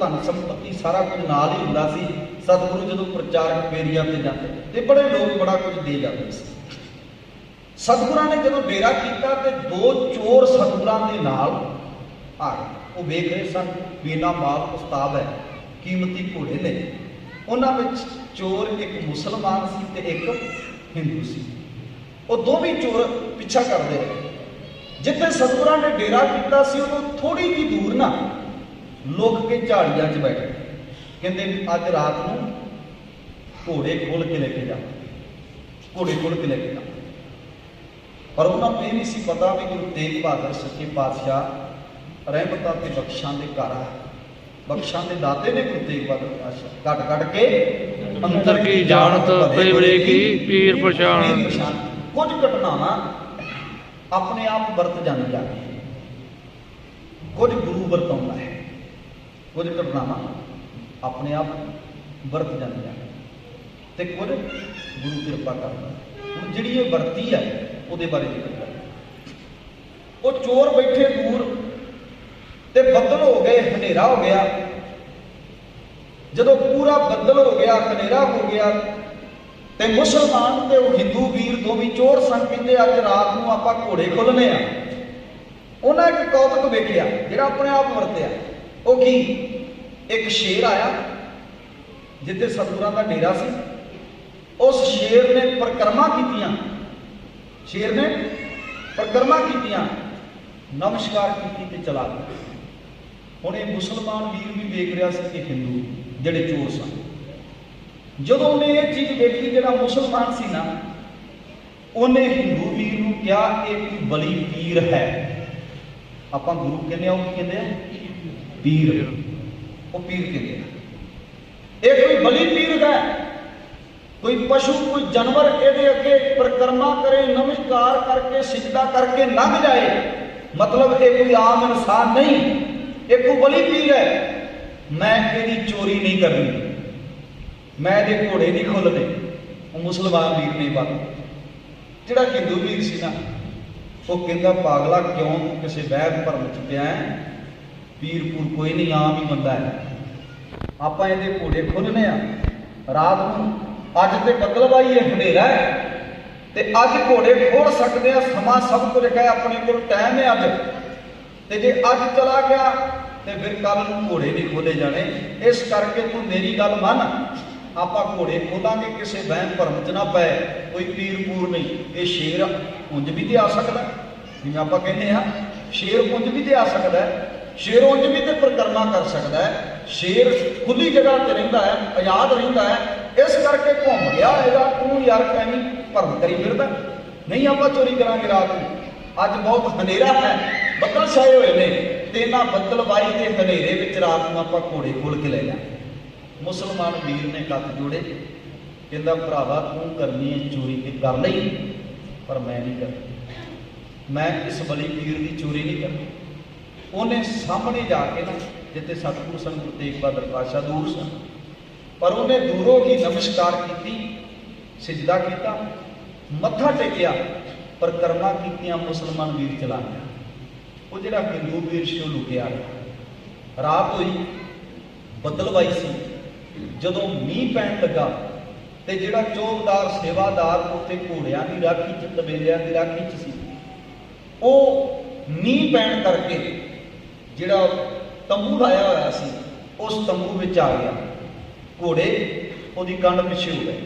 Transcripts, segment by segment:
ਧਨ ਸੰਪਤੀ ਸਾਰਾ ਕੁਝ ਨਾਲ ਹੀ ਹੁੰਦਾ ਸੀ। ਸਤਿਗੁਰੂ ਜਦੋਂ ਪ੍ਰਚਾਰਕ ਫੇਰੀਆਂ ਤੇ ਜਾਂਦੇ ਤੇ ਬੜੇ ਲੋਕ ਬੜਾ ਕੁਝ ਦੇ ਜਾਂਦੇ ਸੀ। ਸਤਿਗੁਰਾਂ ਨੇ ਜਦੋਂ ਡੇਰਾ ਕੀਤਾ ਤੇ ਦੋ ਚੋਰ ਸਤਿਗੁਰਾਂ ਦੇ ਨਾਲ ਆ ਗਏ। ਉਹ ਵੇਖ ਰਹੇ ਸਨ ਵੀ ਇਹਨਾਂ ਮਾਲ ਉਸਤਾਦ ਹੈ, ਕੀਮਤੀ ਘੋੜੇ ਨੇ। ਉਹਨਾਂ ਵਿੱਚ ਚੋਰ ਇੱਕ ਮੁਸਲਮਾਨ ਸੀ ਤੇ ਇੱਕ ਹਿੰਦੂ ਸੀ। ਉਹ ਦੋਵੇਂ ਚੋਰ ਪਿੱਛਾ ਕਰਦੇ ਰਹੇ। ਜਿੱਥੇ ਸਤਿਗੁਰਾਂ ਨੇ ਡੇਰਾ ਕੀਤਾ ਸੀ, ਉਦੋਂ ਥੋੜੀ ਜਿਹੀ ਦੂਰ ਨਾ ਲੁਕ ਕੇ ਝਾੜੀਆਂ 'ਚ ਬੈਠੇ ਕਹਿੰਦੇ ਵੀ ਅੱਜ ਰਾਤ ਨੂੰ ਘੋੜੇ ਖੋਲ ਕੇ ਲੈ ਕੇ ਜਾ। ਘੋੜੇ ਖੋਲ ਕੇ ਲੈ ਕੇ ਜਾ। ਪਰ ਉਹਨਾਂ ਨੂੰ ਇਹ ਨਹੀਂ ਸੀ ਪਤਾ ਵੀ ਗੁਰੂ ਤੇਗ ਬਹਾਦਰ ਸੱਚੇ ਪਾਤਸ਼ਾਹ ਰਹਿਮਤਾਂ ਤੇ ਬਖਸ਼ਾਂ ਦੇ ਘਰ ਆ। ਬਖਸ਼ਾਂ ਦੇ ਦਾਤੇ ਨੇ ਗੁਰੂ ਤੇਗ ਬਹਾਦਰ ਪਾਤਸ਼ਾਹ। ਕੱਟ ਕੱਟ ਕੇ ਅੰਤਰ ਕੀ ਜਾਣਤ ਪਰਿਵਰੇ ਕੀ ਪੀਰ ਪਛਾਣ। ਕੁਝ ਘਟਨਾਵਾਂ ਆਪਣੇ ਆਪ ਵਰਤ ਜਾਂਦੀਆਂ ਕੁਝ ਗੁਰੂ ਵਰਤਾਉਂਦਾ ਹੈ। ਕੁਝ ਘਟਨਾਵਾਂ ਆਪਣੇ ਆਪ ਵਰਤ ਜਾਂਦੀਆਂ ਤੇ ਕੁਝ ਗੁਰੂ ਕਿਰਪਾ ਕਰਦਾ ਹੁਣ ਜਿਹੜੀ ਇਹ ਵਰਤੀ ਹੈ, ਉਹਦੇ ਬਾਰੇ ਜ਼ਿਕਰ ਕਰਾਂਗੇ ਉਹ ਚੋਰ ਬੈਠੇ ਦੂਰ ਤੇ ਬੱਦਲ ਹੋ ਗਏ, ਹਨੇਰਾ ਹੋ ਗਿਆ। ਜਦੋਂ ਪੂਰਾ ਬੱਦਲ ਹੋ ਗਿਆ, ਹਨੇਰਾ ਹੋ ਗਿਆ ਤੇ ਮੁਸਲਮਾਨ ਤੇ ਉਹ ਹਿੰਦੂ ਵੀਰ ਦੋਵੇਂ ਚੋਰ ਸਨ, ਕਹਿੰਦੇ ਅੱਜ ਰਾਤ ਨੂੰ ਆਪਾਂ ਘੋੜੇ ਖੋਲਨੇ ਆ। ਉਹਨਾਂ ਇੱਕ ਕੌਤਕ ਵੇਖਿਆ, ਜਿਹੜਾ ਆਪਣੇ ਆਪ ਵਰਤਿਆ। ਉਹ ਕੀ? ਇੱਕ ਸ਼ੇਰ ਆਇਆ, ਜਿੱਥੇ ਸਤੂਰਾਂ ਦਾ ਡੇਰਾ ਸੀ। ਉਸ ਸ਼ੇਰ ਨੇ ਪ੍ਰਕਰਮਾ ਕੀਤੀਆਂ। ਸ਼ੇਰ ਨੇ ਪ੍ਰਕਰਮਾ ਕੀਤੀਆਂ, ਨਮਸਕਾਰ ਕੀਤੀ ਤੇ ਚਲਾ ਗਿਆ। ਹੁਣ ਇਹ ਮੁਸਲਮਾਨ ਵੀਰ ਵੀ ਵੇਖ ਰਿਹਾ ਸੀ ਕਿ ਹਿੰਦੂ ਜਿਹੜੇ ਚੋਰ ਸਨ। ਜਦੋਂ ਉਹਨੇ ਇਹ ਚੀਜ਼ ਵੇਖੀ, ਜਿਹੜਾ ਮੁਸਲਮਾਨ ਸੀ ਨਾ, ਉਹਨੇ ਹਿੰਦੂ ਵੀਰ ਨੂੰ ਕਿਹਾ, ਇਹ ਕੋਈ ਬਲੀ ਪੀਰ ਹੈ। ਆਪਾਂ ਗੁਰੂ ਕਹਿੰਦੇ ਆ ਉਹ ਕੀ ਕਹਿੰਦੇ ਆ? ਪੀਰ। ਉਹ ਪੀਰ ਕਹਿੰਦੇ ਆ। ਇਹ ਕੋਈ ਬਲੀ ਪੀਰ ਦਾ ਕੋਈ ਪਸ਼ੂ, ਕੋਈ ਜਾਨਵਰ ਇਹਦੇ ਅੱਗੇ ਪ੍ਰਕਰਮਾ ਕਰੇ, ਨਮਸਕਾਰ ਕਰਕੇ ਸਿਜਦਾ ਕਰਕੇ ਲੰਘ ਜਾਏ, ਮਤਲਬ ਇਹ ਕੋਈ ਆਮ ਇਨਸਾਨ ਨਹੀਂ। ਇਹ ਕੋਈ ਬਲੀ ਪੀਰ ਹੈ? ਮੈਂ ਇਹਦੀ ਚੋਰੀ ਨਹੀਂ ਕਰਨੀ। ਮੈਂ ਇਹਦੇ ਘੋੜੇ ਨਹੀਂ ਖੋਲਣੇ ਉਹ ਮੁਸਲਮਾਨ ਵੀਰ ਨੇ ਬਾਤ ਜਿਹੜਾ ਹਿੰਦੂ ਵੀਰ ਸੀ ਨਾ ਉਹ ਕਹਿੰਦਾ, ਪਾਗਲਾ ਕਿਉਂ ਤੂੰ ਕਿਸੇ ਵਹਿਮ ਭਰਮ ਚ ਪਿਆ ਹੈ? ਪੀਰਪੂਰ ਕੋਈ ਨਹੀਂ, ਆਮ ਹੀ ਬੰਦਾ ਹੈ। ਆਪਾਂ ਇਹਦੇ ਘੋੜੇ ਖੋਲਣੇ ਆ। ਰਾਤ ਨੂੰ ਅੱਜ ਤੇ ਬੱਦਲਵਾਈ ਹੈ ਹਨੇਰਾ ਹੈ ਤੇ ਅੱਜ ਘੋੜੇ ਖੋਲ ਸਕਦੇ ਆ। ਸਮਾਂ ਸਭ ਕੁਝ ਹੈ, ਆਪਣੇ ਕੋਲ ਟਾਈਮ ਹੈ ਅੱਜ। ਤੇ ਜੇ ਅੱਜ ਚਲਾ ਗਿਆ, ਤੇ ਫਿਰ ਕੱਲ ਨੂੰ ਘੋੜੇ ਨਹੀਂ ਖੋਲੇ ਜਾਣੇ। ਇਸ ਕਰਕੇ ਤੂੰ ਮੇਰੀ ਗੱਲ ਮੰਨ। ਆਪਾਂ ਘੋੜੇ ਖੋਲਾਂਗੇ ਕਿਸੇ ਵਹਿਮ ਭਰਮ ਚ ਨਾ ਪਏ ਕੋਈ ਪੀਰ ਪੂਰ ਨਹੀਂ। ਇਹ ਸ਼ੇਰ ਉਂਝ ਵੀ ਤੇ ਆ ਸਕਦਾ ਜਿਵੇਂ ਆਪਾਂ ਕਹਿੰਦੇ ਆ ਸ਼ੇਰ ਉਂਝ ਵੀ ਤੇ ਆ ਸਕਦਾ ਸ਼ੇਰ ਉਂਝ ਵੀ ਤੇ ਪ੍ਰਕਰਮਾ ਕਰ ਸਕਦਾ ਹੈ। ਸ਼ੇਰ ਖੁੱਲੀ ਜਗ੍ਹਾ ਤੇ ਰਹਿੰਦਾ ਹੈ, ਆਜ਼ਾਦ ਰਹਿੰਦਾ ਹੈ। ਇਸ ਕਰਕੇ ਘੁੰਮ ਗਿਆ ਹੈਗਾ, ਤੂੰ ਯਾਰ ਕਹਿੰਦੀ ਭਰਮ ਕਰੀ ਫਿਰਦਾ ਨਹੀਂ ਆਪਾਂ ਚੋਰੀ ਕਰਾਂਗੇ ਰਾਤ ਨੂੰ। ਅੱਜ ਬਹੁਤ ਹਨੇਰਾ ਹੈ, ਬੱਦਲ ਛਾਏ ਹੋਏ ਨੇ। ਤੇ ਇਹਨਾਂ ਬੱਦਲਬਾਈ ਦੇ ਹਨੇਰੇ ਵਿੱਚ ਰਾਤ ਨੂੰ ਆਪਾਂ ਘੋੜੇ ਖੋਲ ਕੇ ਲੈ ਜਾਵਾਂਗੇ। ਮੁਸਲਮਾਨ ਵੀਰ ਨੇ ਕੱਤ ਜੋੜੇ। ਕਹਿੰਦਾ, ਭਰਾਵਾ, ਤੂੰ ਕਰਨੀ ਹੈ ਚੋਰੀ ਤੇ ਕਰ ਲਈ, ਪਰ ਮੈਂ ਨਹੀਂ ਕਰਨੀ। ਮੈਂ ਇਸ ਬਲੀ ਪੀਰ ਦੀ ਚੋਰੀ ਨਹੀਂ ਕਰਨੀ। ਉਹਨੇ ਸਾਹਮਣੇ ਜਾ ਕੇ ਨਾ, ਜਿੱਥੇ ਸਤਿਗੁਰੂ ਸੰਤ ਗੁਰੂ ਤੇਗ ਬਹਾਦਰ ਪਾਤਸ਼ਾਹ ਦੂਰ ਸਨ, ਪਰ ਉਹਨੇ ਦੂਰੋਂ ਹੀ ਨਮਸਕਾਰ ਕੀਤੀ, ਸਿਜਦਾ ਕੀਤਾ, ਮੱਥਾ ਟੇਕਿਆ, ਪਰ ਕਰਮਾ ਕੀਤੀਆਂ ਮੁਸਲਮਾਨ ਵੀਰ ਚਲਾ ਗਿਆ ਉਹ ਜਿਹੜਾ ਹਿੰਦੂ ਵੀਰ ਸੀ, ਉਹ ਲੁਕਿਆ ਰਿਹਾ। ਰਾਤ ਹੋਈ, ਬੱਦਲਵਾਈ ਸੀ। ਜਦੋਂ ਮੀਂਹ ਪੈਣ ਲੱਗਾ ਤੇ ਜਿਹੜਾ ਚੌਕਦਾਰ ਸੇਵਾਦਾਰ ਉੱਤੇ ਘੋੜਿਆਂ ਦੀ ਰਾਖੀ ਚ, ਤਬੇਲਿਆਂ ਦੀ ਰਾਖੀ ਚ ਸੀ, ਉਹ ਮੀਂਹ ਪੈਣ ਕਰਕੇ ਜਿਹੜਾ ਤੰਬੂ ਲਾਇਆ ਹੋਇਆ ਸੀ, ਉਸ ਤੰਬੂ ਵਿੱਚ ਆ ਗਿਆ। ਘੋੜੇ ਉਹਦੀ ਕੰਨ ਪਿੱਛੇ ਹੋ ਗਏ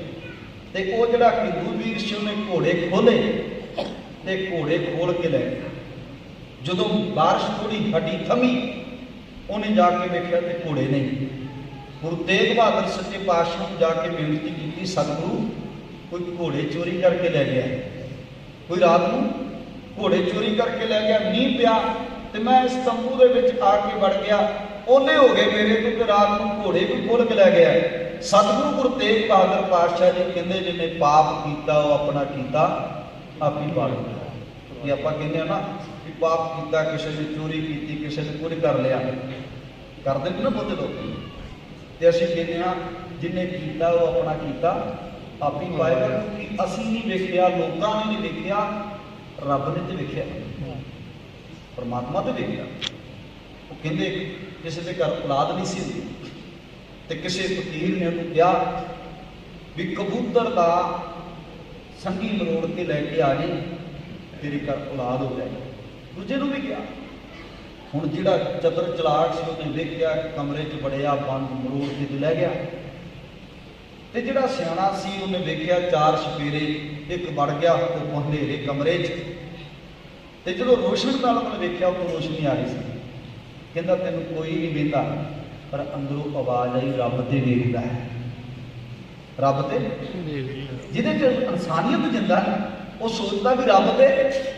ਤੇ ਉਹ ਜਿਹੜਾ ਹਿੰਦੂ ਵੀਰ ਸੀ, ਉਹਨੇ ਘੋੜੇ ਖੋਲੇ ਤੇ ਘੋੜੇ ਖੋਲ ਕੇ ਲੈ ਗਿਆ। ਜਦੋਂ ਬਾਰਿਸ਼ ਥੋੜੀ ਹੱਡੀ ਥਮੀ, ਉਹਨੇ ਜਾ ਕੇ ਵੇਖਿਆ ਤੇ ਘੋੜੇ ਨਹੀਂ। ਗੁਰੂ ਤੇਗ ਬਹਾਦਰ ਸੱਚੇ ਪਾਤਸ਼ਾਹ ਨੂੰ ਜਾ ਕੇ ਬੇਨਤੀ ਕੀਤੀ, ਸਤਿਗੁਰੂ, ਕੋਈ ਘੋੜੇ ਚੋਰੀ ਕਰਕੇ ਲੈ ਗਿਆ। ਕੋਈ ਰਾਤ ਨੂੰ ਘੋੜੇ ਚੋਰੀ ਕਰਕੇ ਲੈ ਗਿਆ, ਮੀਂਹ ਪਿਆ ਤੇ ਮੈਂ ਇਸ ਤੰਬੂ ਦੇ ਵਿੱਚ ਆ ਕੇ ਵੜ ਗਿਆ। ਉਹਨੇ ਹੋ ਗਏ ਮੇਰੇ ਤੋਂ ਤੇ ਰਾਤ ਨੂੰ ਘੋੜੇ ਵੀ ਖੋਲ ਕੇ ਲੈ ਗਿਆ। ਸਤਿਗੁਰੂ ਗੁਰੂ ਤੇਗ ਬਹਾਦਰ ਪਾਤਸ਼ਾਹ ਜੀ ਕਹਿੰਦੇ, ਜਿਹਨੇ ਪਾਪ ਕੀਤਾ, ਉਹ ਆਪਣਾ ਕੀਤਾ, ਆਪੀ ਪਾਲਦਾ ਇਹ ਆਪਾਂ ਕਹਿੰਦੇ ਆ ਨਾ ਕਿ ਪਾਪ ਕੀਤਾ, ਕਿਸੇ ਨੇ ਚੋਰੀ ਕੀਤੀ, ਕਿਸੇ ਨੇ ਕੁਝ ਕਰ ਲਿਆ, ਕਰਦੇ ਨੇ ਨਾ ਬੁੱਧ ਲੋਕ। ਤੇ ਅਸੀਂ ਕਹਿੰਦੇ ਹਾਂ ਜਿਹਨੇ ਕੀਤਾ ਉਹ ਆਪਣਾ ਕੀਤਾ। ਆਪੀ ਪਾਏਗਾ ਕਿਉਂਕਿ ਅਸੀਂ ਨਹੀਂ ਵੇਖਿਆ, ਲੋਕਾਂ ਨੇ ਨਹੀਂ ਵੇਖਿਆ, ਰੱਬ ਨੇ ਤੇ ਵੇਖਿਆ। ਪਰਮਾਤਮਾ ਤੇ ਵੇਖਿਆ। ਉਹ ਕਹਿੰਦੇ, ਕਿਸੇ ਦੇ ਘਰ ਔਲਾਦ ਨਹੀਂ ਸੀ ਹੁੰਦੀ। ਤੇ ਕਿਸੇ ਫਕੀਰ ਨੇ ਉਹਨੂੰ ਕਿਹਾ ਵੀ ਕਬੂਤਰ ਦਾ ਸੰਗੀ ਮਰੋੜ ਕੇ ਲੈ ਕੇ ਆ ਜੀ, ਤੇਰੇ ਘਰ ਔਲਾਦ ਹੋ ਜਾਏ ਦੂਜੇ ਨੂੰ ਵੀ ਕਿਹਾ। ਹੁਣ ਜਿਹੜਾ ਚਤਰ ਚਲਾਕ ਸੀ ਉਹਨੇ ਵੇਖਿਆ ਕਮਰੇ 'ਚ ਵੜਿਆ ਬੰਦ ਮਰੋੜ ਕੇ ਤੇ ਲੈ ਗਿਆ। ਤੇ ਜਿਹੜਾ ਸਿਆਣਾ ਸੀ ਉਹਨੇ ਵੇਖਿਆ ਚਾਰ ਛਪੇਰੇ ਇੱਕ ਵੜ ਗਿਆ ਤੇ ਉਹ ਹਨੇਰੇ ਕਮਰੇ 'ਚ। ਤੇ ਜਦੋਂ ਰੋਸ਼ਨ ਨਾਲ ਉਹਨੇ ਵੇਖਿਆ ਉਹ ਰੋਸ਼ਨੀ ਆ ਰਹੀ ਸੀ। ਕਹਿੰਦਾ ਤੈਨੂੰ ਕੋਈ ਨਹੀਂ ਵੇਂਦਾ ਪਰ ਅੰਦਰੋਂ ਆਵਾਜ਼ ਆਈ ਰੱਬ ਤੇ ਵੇਖਦਾ ਹੈ। ਰੱਬ ਤੇ? ਜਿਹਦੇ ਚ ਇਨਸਾਨੀਅਤ ਜਿੰਦਾ ਹੈ, ਉਹ ਸੋਚਦਾ ਵੀ ਰੱਬ ਤੇ